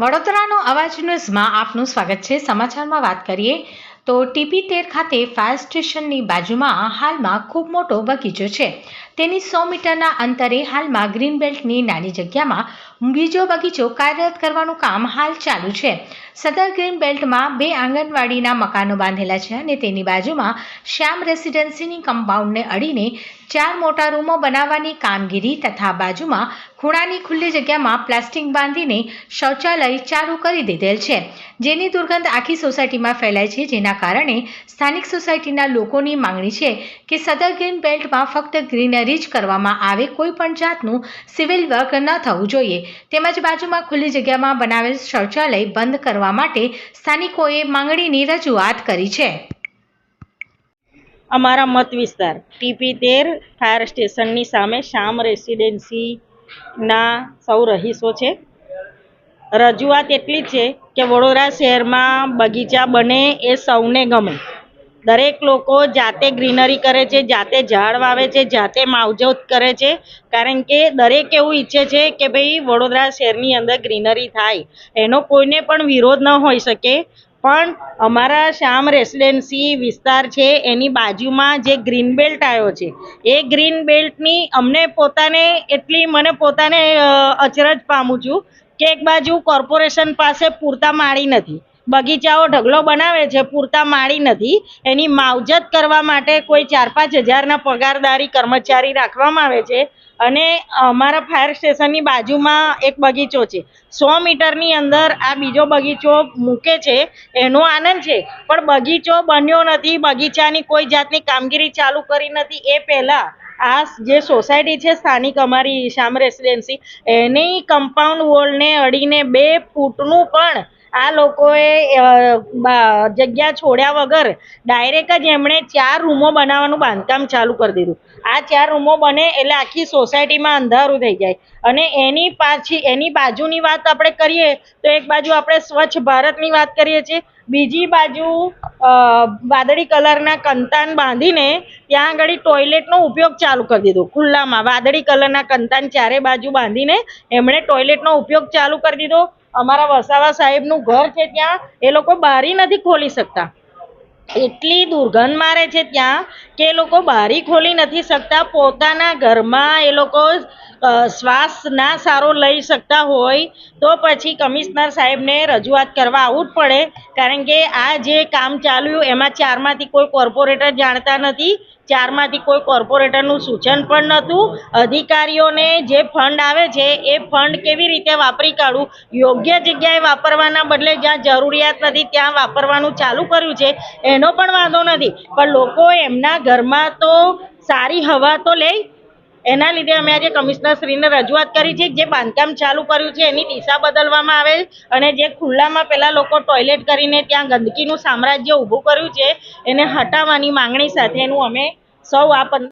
વડોદરાનો અવાજ ન્યૂઝમાં આપનું સ્વાગત છે. સમાચારમાં વાત કરીએ તો ટીપી તેર ખાતે ફાયર સ્ટેશનની બાજુમાં હાલમાં ખૂબ મોટો બગીચો છે. તેની સો મીટરના અંતરે હાલમાં ગ્રીન બેલ્ટની નાની જગ્યામાં બીજો બગીચો કાર્યરત કરવાનું કામ હાલ ચાલુ છે. સદર ગ્રીન બેલ્ટમાં બે આંગણવાડીના મકાનો બાંધેલા છે અને તેની બાજુમાં શ્યામ રેસિડેન્સીની કમ્પાઉન્ડને અડીને ચાર મોટા રૂમો બનાવવાની કામગીરી તથા બાજુમાં ખૂણાની ખુલ્લી જગ્યામાં પ્લાસ્ટિક બાંધીને શૌચાલય ચાલુ કરી દીધેલ છે. જેની દુર્ગંધ આખી સોસાયટીમાં ફેલાય છે, જેના કારણે સ્થાનિક સોસાયટીના લોકોની માંગણી છે કે સદર ગ્રીન બેલ્ટમાં ફક્ત ગ્રીનરી જ કરવામાં આવે, કોઈ પણ જાતનું સિવિલ વર્ક ન થવું જોઈએ. તેમજ બાજુમાં ખુલ્લી જગ્યામાં બનાવેલ શૌચાલય બંધ કરવા માટે સ્થાનિકોએ માંગણીની રજૂઆત કરી છે. અમારા મત વિસ્તાર ટીપી તેર ફાયર સ્ટેશનની સામે શામ રેસિડેન્સીના સૌ રહીશો છે. રજૂઆત એટલી છે કે વડોદરા શહેરમાં બગીચા બને એ સૌને ગમે. દરેક લોકો જાતે ગ્રીનરી કરે છે, જાતે ઝાડ વાવે છે, જાતે માવજત કરે છે. કારણ કે દરેક એવું ઈચ્છે છે કે ભાઈ વડોદરા શહેરની અંદર ગ્રીનરી થાય. એનો કોઈને પણ વિરોધ ન હોઈ શકે. પણ અમારા શ્યામ રેસિડેન્સી વિસ્તાર છે, એની બાજુમાં જે ગ્રીન બેલ્ટ આવ્યો છે, એ ગ્રીન બેલ્ટની અમને પોતાને એટલી મને પોતાને અચરજ પામું છું કે એક બાજુ કોર્પોરેશન પાસે પૂરતા માળી નથી. બગીચાઓ ઢગલો બનાવે છે, પૂરતા માળી નથી. એની માવજત કરવા માટે કોઈ ચાર પાંચ હજારના પગારદારી કર્મચારી રાખવામાં આવે છે અને અમારા ફાયર સ્ટેશનની બાજુમાં એક બગીચો છે. સો મીટરની અંદર આ બીજો બગીચો મૂકે છે, એનો આનંદ છે. પણ બગીચો બન્યો નથી, બગીચાની કોઈ જાતની કામગીરી ચાલુ કરી નથી. એ પહેલાં આ જે સોસાયટી છે, સ્થાનિક અમારી શ્યામ રેસિડેન્સી, એની કમ્પાઉન્ડ વોલને અડીને બે ફૂટનું પણ આ લોકોએ જગ્યા છોડ્યા વગર ડાયરેક્ટ જ એમણે ચાર રૂમો બનાવવાનું બાંધકામ ચાલુ કરી દીધું. આ ચાર રૂમો બને એટલે આખી સોસાયટીમાં અંધારું થઈ જાય. અને એની પાછી, એની બાજુની વાત આપણે કરીએ તો એક બાજુ આપણે સ્વચ્છ ભારતની વાત કરીએ છીએ. બીજી બાજુ વાદળી કલરના કંતાન બાંધીને ત્યાં આગળ ટોયલેટનો ઉપયોગ ચાલુ કરી દીધો, ખુલ્લામાં. વાદળી કલરના કંતાન ચારે બાજુ બાંધીને એમણે ટોયલેટનો ઉપયોગ ચાલુ કરી દીધો. અમારા વસાવા સાહેબનું ઘર છે ત્યાં, એ લોકો બારી નથી ખોલી શકતા. એટલી દુર્ગંધ મારે છે ત્યાં કે એ લોકો બારી ખોલી નથી શકતા. પોતાના ઘરમાં એ લોકો શ્વાસ ના સારો લઈ શકતા હોય તો પછી કમિશનર સાહેબને રજૂઆત કરવા આવવું જ પડે. કારણ કે આ જે કામ ચાલ્યું એમાં ચારમાંથી કોઈ કોર્પોરેટર જાણતા નથી. ચારમાંથી કોઈ કોર્પોરેટરનું સૂચન પણ નહોતું. અધિકારીઓને જે ફંડ આવે છે, એ ફંડ કેવી રીતે વાપરી કાઢવું? યોગ્ય જગ્યાએ વાપરવાના બદલે જ્યાં જરૂરિયાત નથી, ત્યાં વાપરવાનું ચાલુ કર્યું છે, એનો પણ વાંધો નથી. પણ લોકો એમના ઘરમાં તો સારી હવા તો લે. એના લીધે અમે આજે કમિશનરશ્રીને રજૂઆત કરી છે, જે બાંધકામ ચાલુ કર્યું છે, એની દિશા બદલવામાં આવે અને જે ખુલ્લામાં પહેલાં લોકો ટોયલેટ કરીને ત્યાં ગંદકીનું સામ્રાજ્ય ઊભું કર્યું છે, એને હટાવવાની માંગણી સાથેનું અમે So, wapan.